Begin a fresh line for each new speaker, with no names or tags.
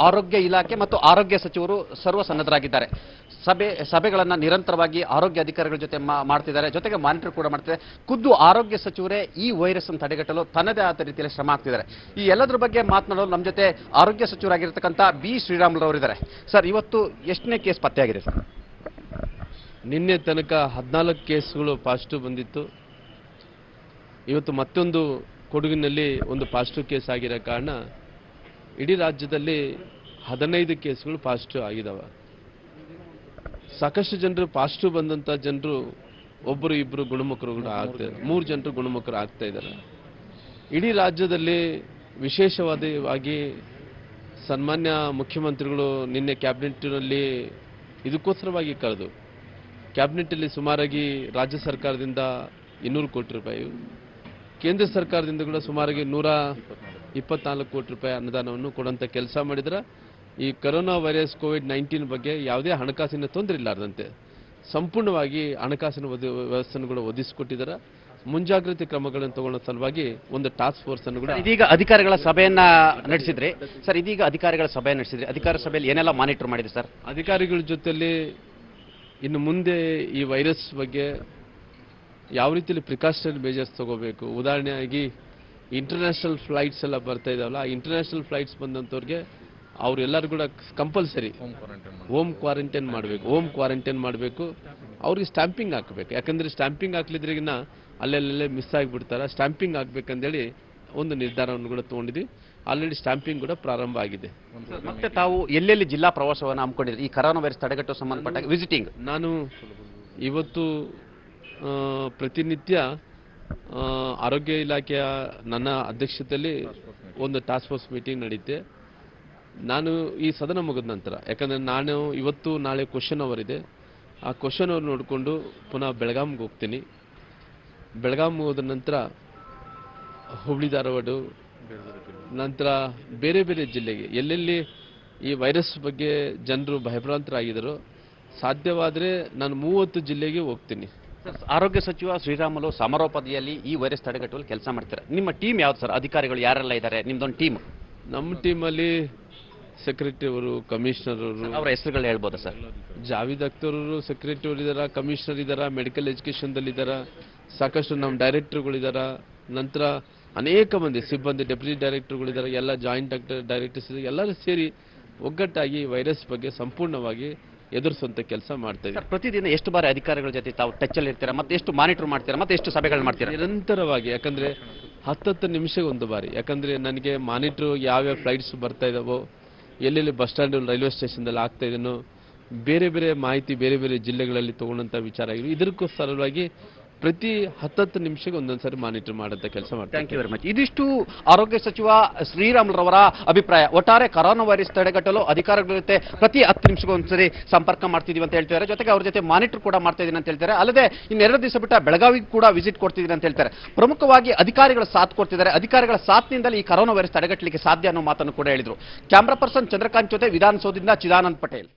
ಆರೋಗ್ಯ ಇಲಾಖೆ ಮತ್ತು ಆರೋಗ್ಯ ಸಚಿವರು ಸರ್ವಸನ್ನದ್ಧರಾಗಿದ್ದಾರೆ. ಸಭೆ, ಸಭೆಗಳನ್ನು ನಿರಂತರವಾಗಿ ಆರೋಗ್ಯ ಅಧಿಕಾರಿಗಳ ಜೊತೆ ಮಾಡ್ತಿದ್ದಾರೆ. ಜೊತೆಗೆ ಮಾನಿಟರ್ ಕೂಡ ಮಾಡ್ತಿದ್ದಾರೆ. ಖುದ್ದು ಆರೋಗ್ಯ ಸಚಿವರೇ ಈ ವೈರಸ್ ಅನ್ನು ತಡೆಗಟ್ಟಲು ತನ್ನದೇ ಆದ ರೀತಿಯಲ್ಲಿ ಶ್ರಮ ಆಗ್ತಿದ್ದಾರೆ. ಈ ಎಲ್ಲದರ ಬಗ್ಗೆ ಮಾತನಾಡಲು ನಮ್ಮ ಜೊತೆ ಆರೋಗ್ಯ ಸಚಿವರಾಗಿರ್ತಕ್ಕಂಥ ಬಿ. ಶ್ರೀರಾಮುಲುರವರಿದ್ದಾರೆ. ಸರ್, ಇವತ್ತು ಎಷ್ಟನೇ ಕೇಸ್ ಪತ್ತೆಯಾಗಿದೆ ಸರ್?
ನಿನ್ನೆ ತನಕ ಹದಿನಾಲ್ಕು ಕೇಸ್ಗಳು ಪಾಸಿಟಿವ್ ಬಂದಿತ್ತು. ಇವತ್ತು ಮತ್ತೊಂದು ಕೊಡಗಿನಲ್ಲಿ ಒಂದು ಪಾಸಿಟಿವ್ ಕೇಸ್ ಆಗಿರೋ ಕಾರಣ ಇಡೀ ರಾಜ್ಯದಲ್ಲಿ ಹದಿನೈದು ಕೇಸ್ಗಳು ಪಾಸಿಟಿವ್ ಆಗಿದಾವೆ. ಸಾಕಷ್ಟು ಜನರು ಪಾಸಿಟಿವ್ ಬಂದಂಥ ಜನರು ಒಬ್ಬರು ಇಬ್ಬರು ಗುಣಮುಖರು ಆಗ್ತಾ ಮೂರು ಜನರು ಗುಣಮುಖರು ಆಗ್ತಾ ಇದ್ದಾರೆ. ಇಡೀ ರಾಜ್ಯದಲ್ಲಿ ವಿಶೇಷವಾದವಾಗಿ ಸನ್ಮಾನ್ಯ ಮುಖ್ಯಮಂತ್ರಿಗಳು ನಿನ್ನೆ ಕ್ಯಾಬಿನೆಟ್ನಲ್ಲಿ ಇದಕ್ಕೋಸ್ಕರವಾಗಿ ಕಳೆದು ಕ್ಯಾಬಿನೆಟ್ಟಲ್ಲಿ ಸುಮಾರಾಗಿ ರಾಜ್ಯ ಸರ್ಕಾರದಿಂದ ಇನ್ನೂರು ಕೋಟಿ ರೂಪಾಯಿ, ಕೇಂದ್ರ ಸರ್ಕಾರದಿಂದ ಕೂಡ ಸುಮಾರಾಗಿ ನೂರ ಇಪ್ಪತ್ನಾಲ್ಕು ಕೋಟಿ ರೂಪಾಯಿ ಅನುದಾನವನ್ನು ಕೊಡುವಂಥ ಕೆಲಸ ಮಾಡಿದ್ರೆ ಈ ಕೊರೋನಾ ವೈರಸ್ ಕೋವಿಡ್ ನೈನ್ಟೀನ್ ಬಗ್ಗೆ ಯಾವುದೇ ಹಣಕಾಸಿನ ತೊಂದರೆ ಇಲ್ಲಾರ್ದಂತೆ ಸಂಪೂರ್ಣವಾಗಿ ಹಣಕಾಸಿನ ವ್ಯವಸ್ಥೆಯನ್ನು ಕೂಡ ಒದಗಿಸಿಕೊಟ್ಟಿದ್ದಾರೆ. ಮುಂಜಾಗ್ರತೆ ಕ್ರಮಗಳನ್ನು ತಗೊಳ್ಳೋ ಸಲುವಾಗಿ ಒಂದು ಟಾಸ್ಕ್ ಫೋರ್ಸ್ ಅನ್ನು ಕೂಡ
ಇದೀಗ ಅಧಿಕಾರಿಗಳ ಸಭೆಯನ್ನ ನಡೆಸಿದ್ರಿ. ಸರ್ ಇದೀಗ ಅಧಿಕಾರಿಗಳ ಸಭೆ ನಡೆಸಿದ್ರಿ. ಅಧಿಕಾರ ಸಭೆಯಲ್ಲಿ ಏನೆಲ್ಲ ಮಾನಿಟರ್ ಮಾಡಿದೆ ಸರ್?
ಅಧಿಕಾರಿಗಳ ಜೊತೆಯಲ್ಲಿ ಇನ್ನು ಮುಂದೆ ಈ ವೈರಸ್ ಬಗ್ಗೆ ಯಾವ ರೀತಿಯಲ್ಲಿ ಪ್ರಿಕಾಷನರಿ ಮೇಜರ್ಸ್ ತಗೋಬೇಕು? ಉದಾಹರಣೆಯಾಗಿ ಇಂಟರ್ನ್ಯಾಷನಲ್ ಫ್ಲೈಟ್ಸ್ ಎಲ್ಲ ಬರ್ತಾ ಇದಾವಲ್ಲ ಆ ಇಂಟರ್ನ್ಯಾಷನಲ್ ಫ್ಲೈಟ್ಸ್ ಬಂದಂಥವ್ರಿಗೆ ಅವರೆಲ್ಲರೂ ಕೂಡ ಕಂಪಲ್ಸರಿ ಹೋಮ್ ಕ್ವಾರಂಟೈನ್ ಮಾಡಬೇಕು. ಹೋಮ್ ಕ್ವಾರಂಟೈನ್ ಮಾಡಬೇಕು. ಅವ್ರಿಗೆ ಸ್ಟ್ಯಾಂಪಿಂಗ್ ಹಾಕಬೇಕು. ಯಾಕಂದ್ರೆ ಸ್ಟ್ಯಾಂಪಿಂಗ್ ಹಾಕ್ಲಿದ್ರಿಗಿನ ಅಲ್ಲೆಲ್ಲೇ ಮಿಸ್ ಆಗಿಬಿಡ್ತಾರೆ. ಸ್ಟ್ಯಾಂಪಿಂಗ್ ಹಾಕ್ಬೇಕಂದೇಳಿ ಒಂದು ನಿರ್ಧಾರವನ್ನು ಕೂಡ ತಗೊಂಡಿದ್ವಿ. ಆಲ್ರೆಡಿ ಸ್ಟ್ಯಾಂಪಿಂಗ್ ಕೂಡ ಪ್ರಾರಂಭ ಆಗಿದೆ.
ಮತ್ತೆ ತಾವು ಎಲ್ಲೆಲ್ಲಿ ಜಿಲ್ಲಾ ಪ್ರವಾಸವನ್ನು ಹಮ್ಮಿಕೊಂಡಿದ್ರಿ ಈ ಕರೋನಾ ವೈರಸ್ ತಡೆಗಟ್ಟುವ ಸಂಬಂಧಪಟ್ಟ ವಿಸಿಟಿಂಗ್
ನಾನು ಇವತ್ತು ಪ್ರತಿನಿತ್ಯ ಆರೋಗ್ಯ ಇಲಾಖೆಯ ನನ್ನ ಅಧ್ಯಕ್ಷತೆಯಲ್ಲಿ ಒಂದು ಟಾಸ್ಕ್ ಫೋರ್ಸ್ ಮೀಟಿಂಗ್ ನಡೀತೆ. ನಾನು ಈ ಸದನ ಮುಗಿದ ನಂತರ, ಯಾಕಂದರೆ ನಾನು ಇವತ್ತು ನಾಳೆ ಕ್ವಶನ್ ಅವರ್ ಇದೆ. ಆ ಕ್ವಶನ್ ಅವರ್ ನೋಡಿಕೊಂಡು ಪುನಃ ಬೆಳಗಾಂಗೆ ಹೋಗ್ತೀನಿ. ಬೆಳಗಾಂ ಹೋದ ನಂತರ ಹುಬ್ಳಿ ಧಾರವಾಡ, ನಂತರ ಬೇರೆ ಬೇರೆ ಜಿಲ್ಲೆಗೆ ಎಲ್ಲೆಲ್ಲಿ ಈ ವೈರಸ್ ಬಗ್ಗೆ ಜನರು ಭಯಭ್ರಾಂತರಾಗಿದ್ದರು, ಸಾಧ್ಯವಾದರೆ ನಾನು ಮೂವತ್ತು ಜಿಲ್ಲೆಗೆ ಹೋಗ್ತೀನಿ.
ಆರೋಗ್ಯ ಸಚಿವ ಶ್ರೀರಾಮುಲು ಸಮಾರೋಪದಿಯಲ್ಲಿ ಈ ವೈರಸ್ ತಡೆಗಟ್ಟುವಲ್ಲಿ ಕೆಲಸ ಮಾಡ್ತಾರೆ ನಿಮ್ಮ ಟೀಮ್ ಯಾವ್ದು ಸರ್? ಅಧಿಕಾರಿಗಳು ಯಾರೆಲ್ಲ ಇದ್ದಾರೆ? ನಿಮ್ದೊಂದು ಟೀಮ್.
ನಮ್ಮ ಟೀಮಲ್ಲಿ ಸೆಕ್ರೆಟರಿ ಅವರು ಕಮಿಷನರ್ ಅವರು.
ಅವರ ಹೆಸರುಗಳು ಹೇಳ್ಬೋದಾ ಸರ್?
ಜಾವಿದ್ ಅಖ್ತರ್ ಅವರು ಸೆಕ್ರೆಟರಿ ಅವರು ಇದಾರ ಕಮಿಷನರ್ ಇದಾರ ಮೆಡಿಕಲ್ ಇದಾರ ಸಾಕಷ್ಟು ನಮ್ಮ ಡೈರೆಕ್ಟರ್ಗಳಿದಾರ ನಂತರ ಅನೇಕ ಮಂದಿ ಸಿಬ್ಬಂದಿ ಡೆಪ್ಯೂಟಿ ಡೈರೆಕ್ಟರ್ಗಳಿದ್ದಾರೆ ಎಲ್ಲ ಜಾಯಿಂಟ್ ಡೈರೆಕ್ಟರ್ಸ್ ಎಲ್ಲರೂ ಸೇರಿ ಒಗ್ಗಟ್ಟಾಗಿ ವೈರಸ್ ಬಗ್ಗೆ ಸಂಪೂರ್ಣವಾಗಿ ಎದುರಿಸುವಂತ ಕೆಲಸ ಮಾಡ್ತಾ ಇದ್ದೀವಿ
ಸರ್ ಪ್ರತಿದಿನ ಎಷ್ಟು ಬಾರಿ ಅಧಿಕಾರಿಗಳ ಜೊತೆ ತಾವು ಟಚ್ ಅಲ್ಲಿ ಇರ್ತೀರಾ? ಮತ್ತೆ ಎಷ್ಟು ಮಾನಿಟರ್ ಮಾಡ್ತೀರಾ? ಮತ್ತೆ ಎಷ್ಟು ಸಭೆಗಳು ಮಾಡ್ತೀರಾ?
ನಿರಂತರವಾಗಿ ಯಾಕಂದ್ರೆ ಹತ್ತತ್ತು ನಿಮಿಷಕ್ಕೆ ಒಂದು ಬಾರಿ. ಯಾಕಂದ್ರೆ ನನಗೆ ಮಾನಿಟ್ರು ಯಾವ್ಯಾವ ಫ್ಲೈಟ್ಸ್ ಬರ್ತಾ ಇದಾವೋ ಎಲ್ಲೆಲ್ಲಿ ಬಸ್ ಸ್ಟ್ಯಾಂಡ್ ರೈಲ್ವೆ ಸ್ಟೇಷನ್ದಲ್ಲಿ ಆಗ್ತಾ ಇದನ್ನು ಬೇರೆ ಬೇರೆ ಮಾಹಿತಿ ಬೇರೆ ಬೇರೆ ಜಿಲ್ಲೆಗಳಲ್ಲಿ ತಗೊಂಡಂತ ವಿಚಾರ ಇದಕ್ಕೂ ಇದಕ್ಕೋಸ್ಕರವಾಗಿ ಪ್ರತಿ ಹತ್ತತ್ತು ನಿಮಿಷಕ್ಕೆ ಒಂದೊಂದ್ಸರಿ ಮಾನಿಟರ್ ಮಾಡೋಂಥ ಕೆಲಸ ಮಾಡ್ತಾರೆ
ಥ್ಯಾಂಕ್ ಯು ವೆರಿ ಮಚ್ ಇದಿಷ್ಟು ಆರೋಗ್ಯ ಸಚಿವ ಶ್ರೀರಾಮುಲುರವರ ಅಭಿಪ್ರಾಯ. ಒಟ್ಟಾರೆ ಕರೋನಾ ವೈರಸ್ ತಡೆಗಟ್ಟಲು ಅಧಿಕಾರಿಗಳ ಜೊತೆ ಪ್ರತಿ ಹತ್ತು ನಿಮಿಷಕ್ಕೊಂದ್ಸರಿ ಸಂಪರ್ಕ ಮಾಡ್ತಿದೀವಿ ಅಂತ ಹೇಳ್ತಾರೆ ಜೊತೆಗೆ ಅವ್ರ ಜೊತೆ ಮಾನಿಟರ್ ಕೂಡ ಮಾಡ್ತಾ ಇದೀನಿ ಅಂತ ಹೇಳ್ತಾರೆ ಅಲ್ಲದೆ ಇನ್ನೆರಡು ದಿವಸ ಬಿಟ್ಟ ಬೆಳಗಾವಿಗೆ ಕೂಡ ವಿಸಿಟ್ ಕೊಡ್ತಿದ್ದೀನಿ ಅಂತ ಹೇಳ್ತಾರೆ. ಪ್ರಮುಖವಾಗಿ ಅಧಿಕಾರಿಗಳ ಸಾಥ್ ಕೊಡ್ತಿದ್ದಾರೆ. ಅಧಿಕಾರಿಗಳ ಸಾಥ್ನಿಂದಲೇ ಈ ಕರೋನಾ ವೈರಸ್ ತಡೆಗಟ್ಟಲಿಕ್ಕೆ ಸಾಧ್ಯ ಅನ್ನೋ ಮಾತನ್ನು ಕೂಡ ಹೇಳಿದರು. ಕ್ಯಾಮ್ರಾ ಪರ್ಸನ್ ಚಂದ್ರಕಾಂತ್ ಜೊತೆ ವಿಧಾನಸೌಧದಿಂದ ಚಿದಾನಂದ್ ಪಟೇಲ್.